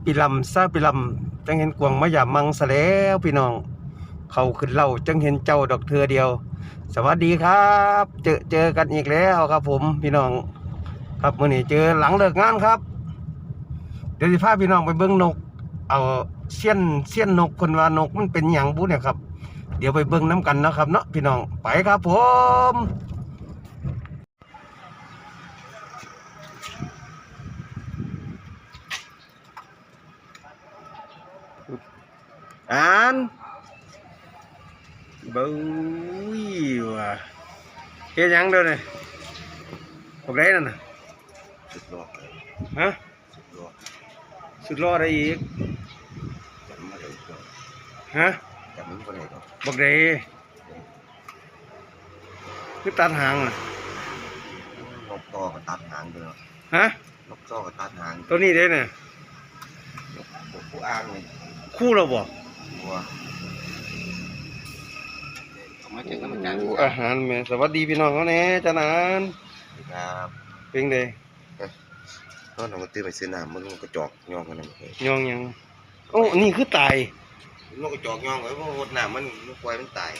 สิบปีลำซาปีลำจังเห็นกวางมะยามมังซะแล้วพี่น้อง เขาขึ้นเล่าจังเห็นเจ้าดอกเธอเดียว สวัสดีครับ เจอเจอกันอีกแล้วครับผมพี่น้อง ครับมื่อนี้เจอหลังเลิกงานครับ เดี๋ยวสิพาพี่น้องไปเบิ้งนก เอาเสี้ยนเสี้ยนนกคนว่านกมันเป็นอย่างบุเนี่ยครับ เดี๋ยวไปเบิ้งน้ำกันนะครับเนาะพี่น้องไปครับผม อ่านบุ้ยว่ะเฮ็ดหยังเด้อเนี่ยพวกไรนั่นน่ะสุดยอดเลยฮะสุดยอดสุดรอดได้อีกจำไม่ได้ก็ฮะจำไม่ได้ก็บอกเดคือตัดหางน่ะนกต่อก็ตัดหางเลยฮะนกต่อก็ตัดหางตัวนี้เด้เนี่ยนกผู้อ้างเลยคู่เราบอก วัวเอามาจากน้ำมันจันทร์อาหารแม่สวัสดีพี่น้องเขาแน่จานานครับเป็นเดก็นำมาตื้อไปซื้อน้ำมันนกกระจอกย่องกันนั่นเองยองยังโอ้นี่คือตายนกกระจอกย่องไว้เพราะว่าน้ำมันนกควายมันตาย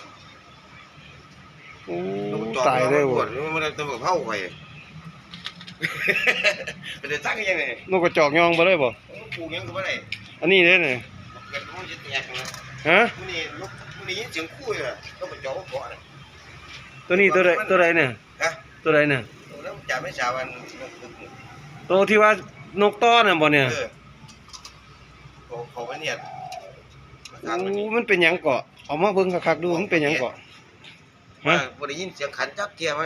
โอ้นกกระจอกตายเลยปบ่วดมันจะแบบเผาไปเป็นจะตั้งยังไงนกกระจอกยองไปเลยบ่ปลูกยังก็ไม่ได้อันนี้เด้เนี่ย เกิดมันจะแตกนะฮะมันนี่นกมันนี่ยินเสียงคู่เลยนกกระจอกก็เกาะนะตัวนี้ตัวใดตัวใดเนี่ยฮะตัวใดเนี่ยแล้วจ่าไม่จ่าวันนกนกตัวที่ว่านกต้อน่ะบ่เนี่ยเออเขาเขาไปเนี่ยมาทางโอ้มันนี่มันเป็นหยังเกาะเอามาเบิ่งคักๆดูมันเป็นหยังเกาะว่าฮะพอได้ยินเสียงขันจักเกียร์มา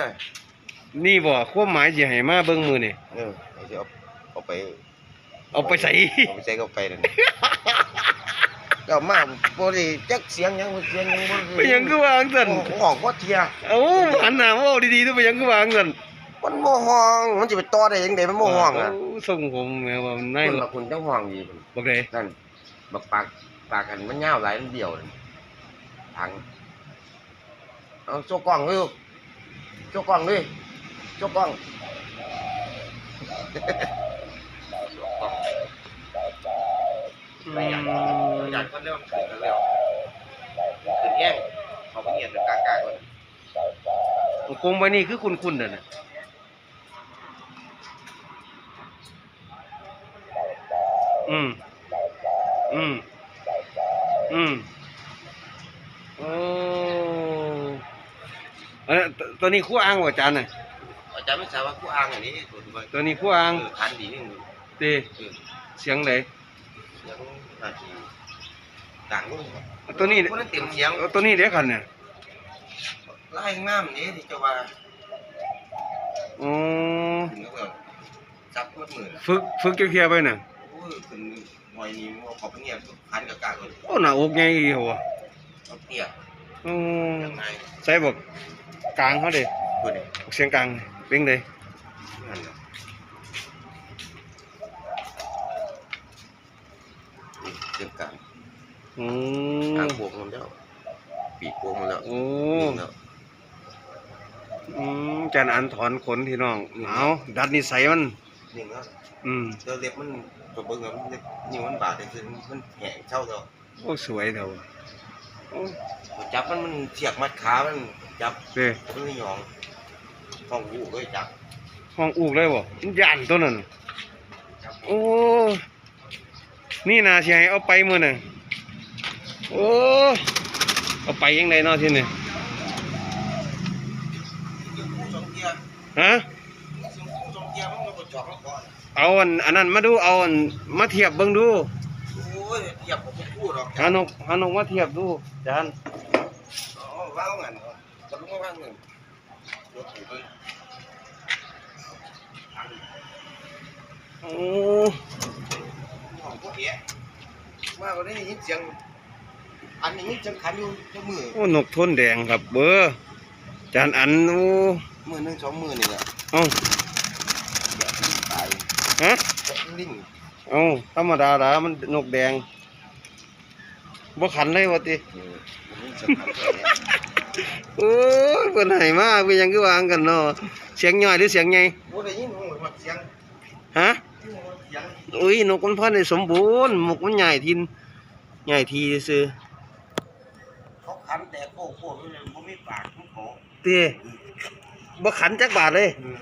นี่บ่ความหมายสิให้มาเบิ่งมือนี่เออไอ้ที่เอาเอาไป เอาไปใส่เอาไปใส่เข้าไปนั่น ก็มาพอดีจักเสียงหยังเสียงหยังบ่ไปหยังคือวาจังซั่นห้องว่าเทียเอ้าหันหน้าเว้าดีๆตัวไปหยังคือวาจังซั่นมันโมห้องมันจะไปต่อได้ยังไงมันโมห้องอะเส่งผมแม่ว่ามันในคนละคนจังห้องดีบ่ได้นั่นบักปากปากกันมันยาวหลายมันเดียวนั่นทางเอาโจกกล้องเลยลูกโจกกล้องเลยโจกกล้อง อืมอยากก็เริ่มขึ้นกันแล้วขึ้นแย่งเขาไปเงียบกากๆก่อนกลมไว้นี่คือคุณๆน่ะน่ะอืม อืม อืม โอ้เอ้ยตตัวนี้คู่อ้างบ่อาจารย์น่ะอาจารย์ไม่ทราบว่าผู้อ้างอันนี้ตัวที่ว่าตัวนี้คู่อ้างเออคันดีนี่เต้เออเสียงไหนเสียงนาทีดังลูกตัวนี้คนนั้นเต็มเสียงเอาตัวนี้เด้คันเนี่ยไล่งามนี้ที่จะว่าอ๋อถึงแล้วก็จับมัดมือฝึกฝึกเคลียร์ๆไปน่ะโอ้ยขึ้นหอยนี้มันเขาไปเงียบคันกับกากเลยโอ้หน้าอกใหญ่อีหัวเขาเตี้ยอืมยังไงใส่บอกกลางเขาเด้เพื่อนเนี่ยเสียงกลางเป็นเด้นั่นแหละนี่ เรื่องการอืทางมพวกมันแล้วปีกพวกมันแล้วโอ้นิ่งแล้วอืมจานอันถอนขนที่น้องเอาดัดนิสัยมันนิ่งแล้วอืมเดี๋ยวเล็บมันตัวเบิ่งแล้วมันเล็บนิ้วมันบาดแต่คือมันแห้งเท่าแล้วโอ้สวยเถอะโอ้จับมันมันเสียกมัดขามันจับเด้มันไม่ยองห้องหูเลยจับห้องอูกเลยบ่มันย่านตัวนั้นจับโอ้ นี่นาสิให้เอาไปมื้อน่ะโอ้เอาไปยังไงเนาะทีนี่สองเกียร์ฮะสองเกียร์มันก็จอกแล้วก่อนเอาอันอันนั้นมาดูเอาอันมาเทียบเบิ่งดูโอ้ยเทียบผมไม่พูดหรอกหานกหานกมาเทียบดูจานอ๋อว่างงั้นเหรอจะรู้ว่าว่างเงินรถถูกเลยโอ้ ห้องพวกเนี้ยมาวันนี้ยินเสียง อันนี้ยินเสียงขันอยู่ที่มือโอ้นกทนแดงครับ เบอร์จานอันโอ้มือหนึ่งสองมือนี่แหละเอ้าตายฮะลิงเอ้าธรรมดาละมันนกแดงบ่ขันเลยวะติเออมันสำคัญแค่นี้โอ้ยเพิ่นให้มาเป็นหยังคือวางกันเนาะเสียงย่อยหรือเสียงใหญ่โอ้ได้ยินห้องมันเสียงฮะเเสียง อุ้ยนกมันพันในสมบูรณ์หมกมันใหญ่ทินใหญ่ทีซื่อเขาขันแต่โค้โค้ไม่เลยบ่มีปากของเขาเต้บ่ขันจักบาทเลยเออ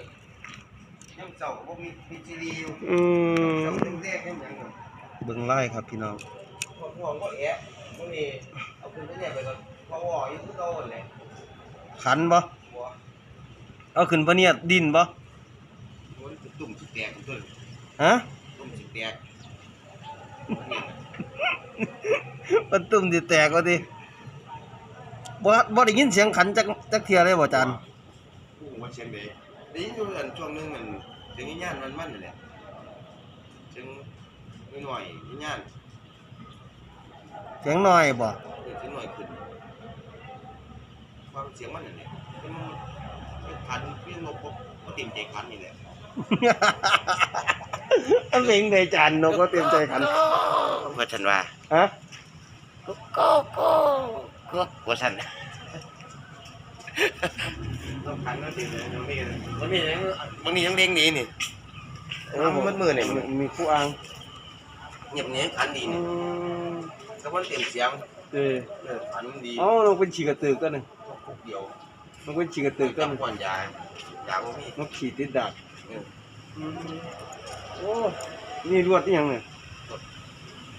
ยังเจ้าก็บ่มีมีซีรีส์อยู่อืมเจ้าเรื่องแรกยังหยังอยู่เบิ่งไล่ครับพี่น้องพวกพวกก็แอะพวกนี้เอาขึ้นไปเนี่ยไปก่อนพอวออยู่คือเก่าหั่นแหละขันบ่บ่เอาขึ้นพะเนียดดินบ่มันตุ่มสิแตกตัวนี้ฮะตุ่มสิ แตกมันตุ่มสิแตกว่าติบ่บ่ได้ยินเสียงขันจักจักเที่ยเลยบ่อาจารย์ผู้ว่าเชียงใดได้ยินอยู่อันช่วงหนึงมันเสียงย่านมันมันนั่นแหละเสียงหน่อยๆย่านเสียงน้อยบ่เออเสียงหน่อยขึ้นความเสียงมันนั่นแหละเป็นเป็นขันเป็นนกบ่บ่เต็มใจขันนี่แหละ อันเพลงใดอาจารย์นกก็เตรียมใจขัน ว่าฉันว่าฮะก็ก็ก็ว่าฉันต้องขันแล้วสิเนี่ยมันมีมันมีอย่างมันมีอย่างเด้งดีนี่เออมันมือเนี่ยมีคู่อ้างเงียบเนี้ยขันดีอืนี่มแต่ว่าเต็มเสียงเออเออขันมันดีเอ้านกเป็นฉีกกระตือกตัวหนึงคุกเดียวนกเป็นฉีกกระตือกตัวหนึงจำก่อนยายาบ่มีนกขี่ติดดาบเออ โอ้ นี่รวดนี่ยังเนี่ย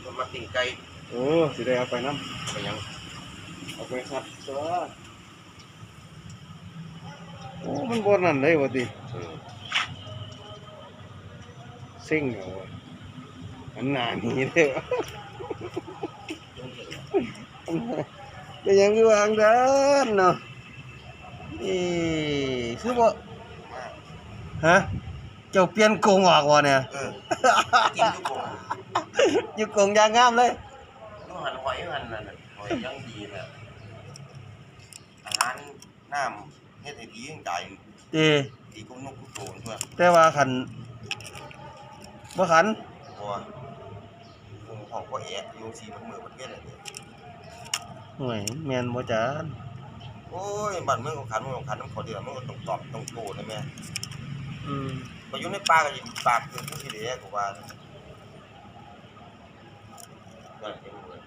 มันมาติ่งไก่โอ้สิได้เอาไปน้ไปยังำเอาไปครับตัวโอ้ มันบนนั่นเลยวะติเออเซ็งเหรอวะอันหนานี้เด้อเป็นหยังอยู่วางด้านเนาะนี่คือบ่ฮะ เจ้าเปลี่ยนกรงออกวะเนี่ยเออกินทุกคนอยู่กรงยางงามเลย ยูหันหอยหันนั่นน่ะหอยยังดีน่ะอาหารน้ำเฮ็ดให้ดียังใจเต้ดีกุนกกุโตนด้วยแต่ว่าขันบ่ขัน เพราะว่าคงของก็แอะอยู่สีมันมือมันเฮ็ดอะไรเนี่ยห่วยแม่นบ่จานโอ้ยบ้านเมืองของขันเมืองของขันน้ำขอเดียวมันก็ต้องตอบต้องโตนะแม่อืม ไปอยู่ในป่าก็ยิงปากคือผู้ที่เหลือกูว่านั่นเองเลย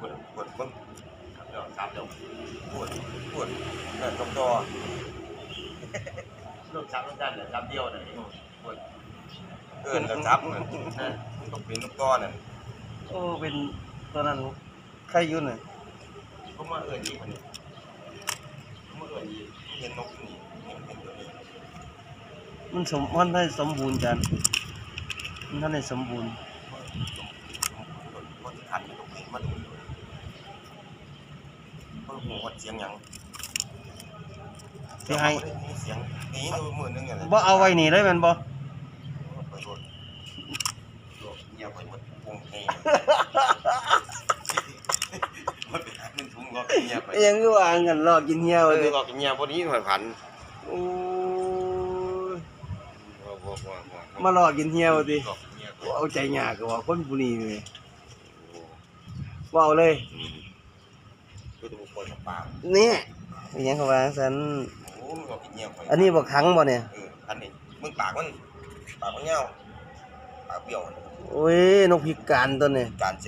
ปวดปวดปวดเดี๋ยวซับเดี๋ยวปวดปวดนั่นตรงตัวลูกซับต้องการเดี๋ยวซับเดียวเนี่ยปวดเอินแล้วซับนั่นต้องเป็นลูกต้อนั่นโอ้เป็นตัวนั้นใครอยู่น่ะเขามาเอินอีกคนนี้เขามาเอินอีกเห็นนกนี่เห็นนตัวนี้ มันสมมันได้สมบูรณ์จันมันทันได้สมบูรณ์คนที่ขันอยู่ตรงนี้มาดูเพิ่งหัวเสียงหยังสิให้เสียงหนีดูมือนึงอย่างบ่เอาไว้นี่เลยแม่นบ่ไปโดนโดนเงียบไปหมดวงเฮมันไปหาเงินถุงก็เงียบไปยังคือว่างันรอกินเหี่ยวเอเลอยก็เงียบพอดีหน่อยผัน โอ้ย ว่าว่า ว่าว่มารอกินเหี่ยวติก็เงียบเอาใจยากก็ว่าคนผู้นี้นี่เว้าเลยคือตัวคนปากนี่อิหยังเขาว่าซั่นโอ้มันก็เงียบไปอันนี้บ่ขังบ่เนี่ยเอออันนี้มึงปากมันปากมันเงาปากเบี้ยวโอ้ยนกพิการตัวนี้การเซ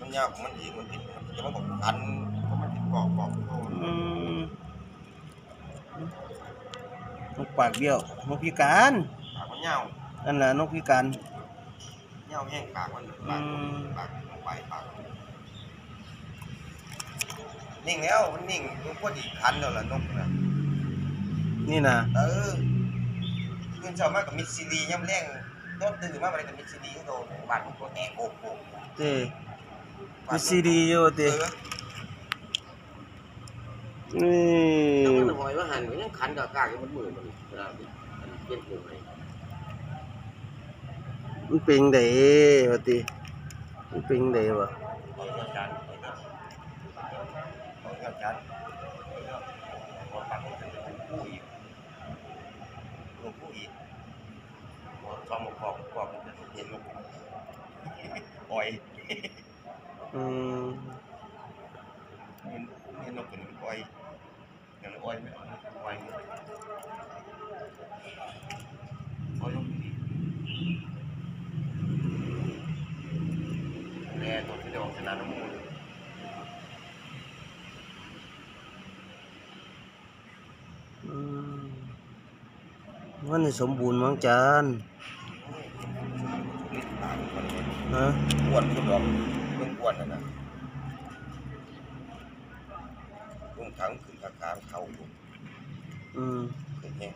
มันยากของมันเองมันผิดจะมาบอกกันเพราะมันผิดบอกบอกโทษอืมนกปากเบี้ยวนกพิการปากมันยาว นั่นแหละนกพิการยาวแห้งปากมันปากปากปลายปากนิ่งแล้วมันนิ่งมันพอดีคันแล้วล่ะนกนะนี่นะเออคืนเช้ามากับมิดซีดีย่ำแรงต้นตื่นมาอะไรกับมิดซีดีก็โดนบาดมันก็แอกโอกโอกเต้มีซีดีอยู่เอเต้อนี่แล้วมันหอยว่าหันมันยังคันกับกากมันมือมันเวลาเปลี่ยนปุ่ มันเป็นไดวะติมันเป็นไดวะเองการเองเองเอาเรื่องหัวปากมันจะเป็นผู้อีกลูกผู้อีกหัวซอมกรอบกรอบมันจะเห็นลูกอ่อยอืม เห็นเห็นลูกเป็นอ่อยอย่างอ่อยไม่เอาอ่อยอ่อยลูกดี มันนี่สมบูรณ์มั้งจานตามคนนี้ฮะอ้วนคนดอกเพิ่งอ้วนนะนะลุงถังขึ้นขาขาเขาอยู่อืมขึ้นแห้ง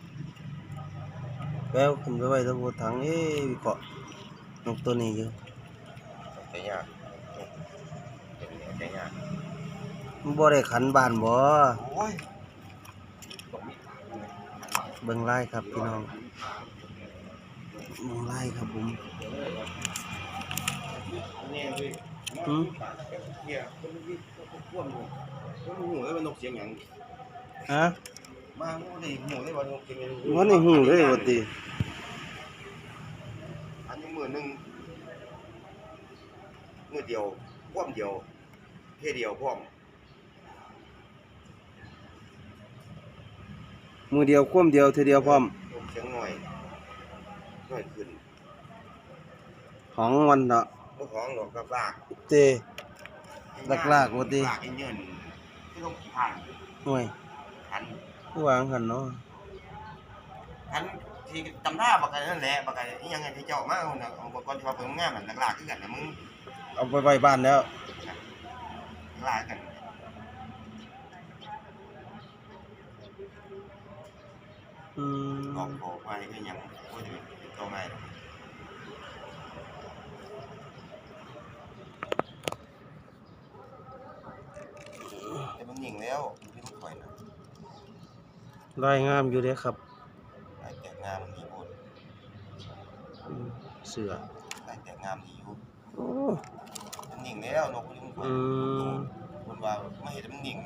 แล้วขึ้นไปไว้ตะโบถังเอ้ยเกาะนกตัวนี้อยู่ใจยากเป็นแนวใจยากมันบ่ได้ขันบ้านบ่โอ้ยต้องมี เบิ่งไล่ครับพี่น้องเบิ่งไล่ครับผมเนี่ยเลยหืมเนี่ยคนนี้อ้วนอยู่คนหูได้ว่านกเสียงหยังฮะมาหูได้หูได้ว่านกเสียงหยังวันนี้หูเลยว่าติอันนี้มือหนึงมือเดียวพร้อมเดียวเท่เดียวพร้อม มือเดียวคว่ำเดียวเทีเดียวพร้อมนกเสียงหน่อยหน่อยขึ้นของมันเนาะบ่ของดอกกับลากเตลากๆว่าติ ลากเงินที่ต้องผ่านหน่วยหันผู้วางหันเนาะหันที่จำหน้าบักกันนั่นแหละบักกันอีหยังไงที่เจ้ามาเอาน่ะเอาอุปกรณ์ที่ว่าเพิ่นงามมันลากๆคือกันนะมึงเอาไปไว้บ้านแล้วลากกัน อืมออกโผล่ไปก็ยังบ่ได้เป็นตัวใหม่แต่มันหญิงแล้วที่มันข่อยน่ะลายงามอยู่เด้ครับได้แต่งามดีโพดอืมเสือได้แต่งามดีอยู่โอ้มันหญิงแล้วนกที่มันข่อยอืมคนว่าไม่เห็นมันหญิง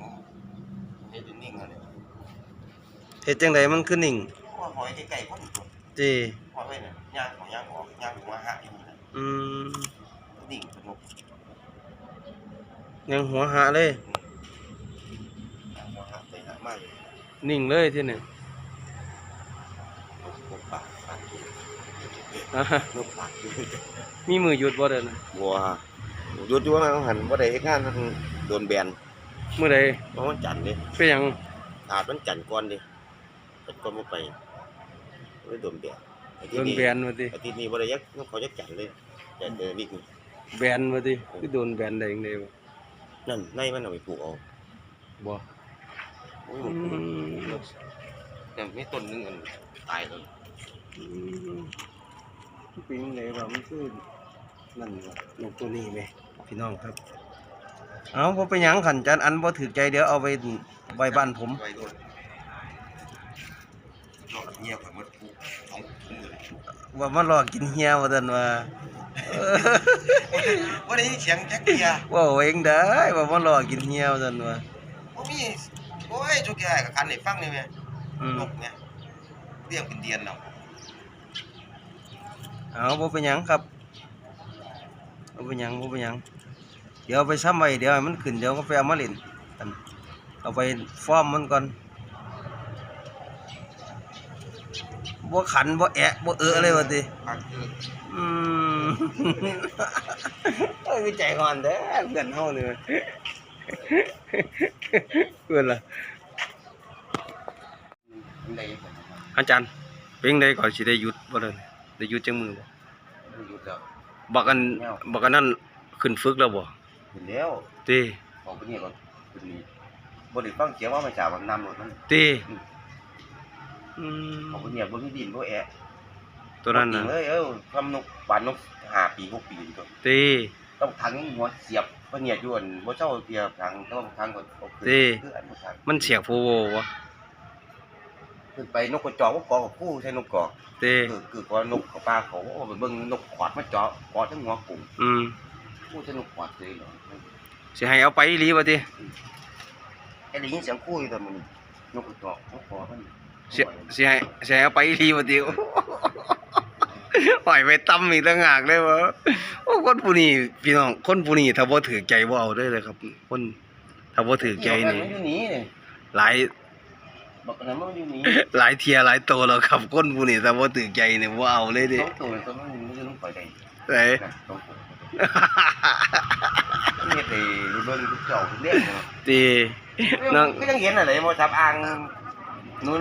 เห็นมันหญิงอะไร เฮ็ดจังไดมันคือนิ่งเพราะว่าหอยไก่ๆคนตัวเตหอยไว้เนี่ยย่างของย่างออกย่างของมาหาอยู่นะอืมหญิงเป็นนกยังหัวหาเลย ย่างหัวหาไปหามาอยู่นิ่งเลยที่นี่นกนกปากปากอยู่อ่าฮะนกปากอยู่มีมือหยุดบ่เด้อนะบัวหยุดอยู่ว่าหันว่าได้เฮ็ดงานมันโดนแบนมื้อใดเพราะมันจันทร์เด้เป็นหยังอาจมันจันทร์ก่อน เด้จันทร์ก่อนบ่ไปเลยโดนแบนอาโดทิตนย์นี้แบนว่าติอาทิตย์นี้บ่ได้ยักเขาจักจันทร์เลยจันทร์เดือนวิกนี้แบนว่าติคือโดนแบนได้จังไดวะนั่นในมันเอาไปปลูกเอาบ่โอ้ยอืมันปลูกมแต่ไม่ต้นหนึงอันตายเลยอืมเป็นจังไดว่ามันคือนั่นว่ะนกตัวนี้แหมพี่น้องครับ เอาบ่เป็นหยังขันจันอันบ่ถูกใจเดี๋ยวเอาไปไว้บ้านผม ไว้โดน รอดเงียบไปหมดปลูกสองถุงเลยว่ามันรอกินเฮียว่าซั่นว่าเออบ่ได้ยินเสียงจักเกียเว่าเองได้ว่ามันรอกินเฮียว่าซั่นว่าบ่มีโอ้ยจุกแก่กับกันให้ฟังนี่แม่อืมนกเนี่ยเลี้ยงเป็นเดือนแล้วเอาบ่เป็นหยังครับบ่เป็นหยังบ่เป็นหยัง เดี๋ยวเอาไปซ้ำไว้เดี๋ยวให้มันขึ้นเดี๋ยวก็ไปเอามาเล่นกันเอาไปฟอร์มมันก่อน บ่ขันบ่แอะบ่เออเลยว่าติพักคืออืมเอ้ยใจอ่อนเด้อเพื่อนเฮานี่เพื่อนล่ะมันได้อาจารย์เป็นจั่งใดก่อนสิได้หยุดบ่เด้อได้หยุดจังมือบ่มันหยุดแล้วบักอันบักอันนั้นขึ้นฝึกแล้วบ่เห็นแล้วติออกไปนี่ก็ขึ้นนี่บ่ได้ฟังเสียงว่ามันจากมันนำรถมันติ อืมออกไปเนี่ยบ่มีดินบ่แอะตัวนั้นน่ะเอ้ยเอ้ยทำนกบานนก5ปี6ปีตัวติต้องทังหัวเสียบเพิ่นเนี่ยอยู่อันบ่เจ้าเทียบทางต้องทางก็เอาขึ้นคืออันบ่ทางมันเสียกโฟโวบ่ขึ้นไปนกกระจอกก็กอกับผู้ใช้นกกอกติคือคือพอนกกับปลาเขาโอ้ไปเบิ่งนกขอดมาเจาะกอดทั้งหัวกุ้งอืมผู้ใช้นกขอดเลยเหรอสิให้เอาไปอีหลีบ่ติแค่ได้ยินเสียงคู่อยู่แต่มันนกกระจอกนกขอดมัน สิสิให้สิให้เอาไปอีหลีบ่ติปล่อยไปตำอีกต่างหากเลยบ่โอ้คนผู้นี้พี่น้องคนผู้นี้ถ้าบ่ถือใจบ่เอาเด้อเลยครับ คนถ้าบ่ถือใจนี่มันอยู่นี่นี่หลายบอกกันมันอยู่นี่หลายเทียหลายโตแล้วครับคนผู้นี้ถ้าบ่ถือใจนี่บ่เอาเลยเด้สองตัวตัวมันมันอยู่ลงไปได้ไสนะสองตัวมันเฮ็ดให้เบิ่งทุกเจ้าทุกเรื่องเนาะติน้องก็ยังเห็นอะไรบ่จับอ่าง นู่น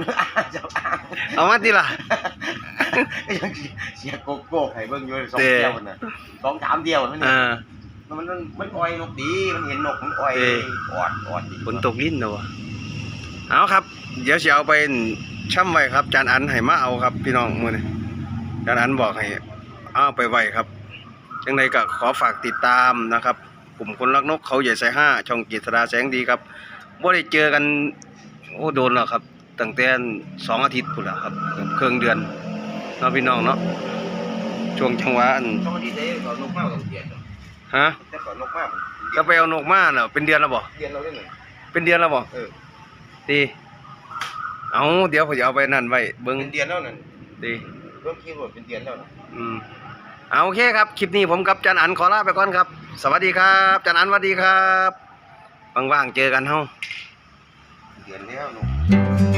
จะอ้างเอามาติล่ะ ยังเสียโกโก้ให้เบิ่งอยู่สองเด้เดียวน่ะสองสามเดียวนั่นอ่นี่ามันมันมันอ่อยนกดี มันเห็นนกมันอ่อยเด้อ่อนอ่อนดีฝนตกลิ้นเนาะเอาครับ เดี๋ยวสิเอาไปช่ำไว้ครับ จานอันให้มาเอาครับ พี่น้องมื้อนี้จานอันบอกให้เอาไปไว้ครับจังไดก็ขอฝากติดตามนะครับ กลุ่มคนรักนกเขาใหญ่ไซห้าช่องกิตราแสงดีครับบ่ได้เจอกัน โอ้โดนแล้วครับ ตั้งแต่สองอาทิตย์พุ่นแล้วครับเกือบครึ่งเดือนเนาะพี่น้องเนาะช่วงจังหวะอันสองอาทิตย์เด้ก่อนนกมากกว่าเดือนฮะแต่ก่อนนกมากก็ไปเอานกมาเนาะเป็นเดือนแล้วบ่เดือนเราได้หนึ่งเป็นเดือนแล้วบ่เออดีเอาเดี๋ยวผมจะเอาไปนั่นไว้เบิ่งเป็นเดือนแล้วนั่นดีเริ่มคิดว่าเป็นเดือนแล้วนะอืมเอาโอเคครับคลิปนี้ผมกับจันอันขอลาไปก่อนครับ สวัสดีครับจันอันสวัสดีครับว่างๆเจอกันเฮาเดือนแล้วนก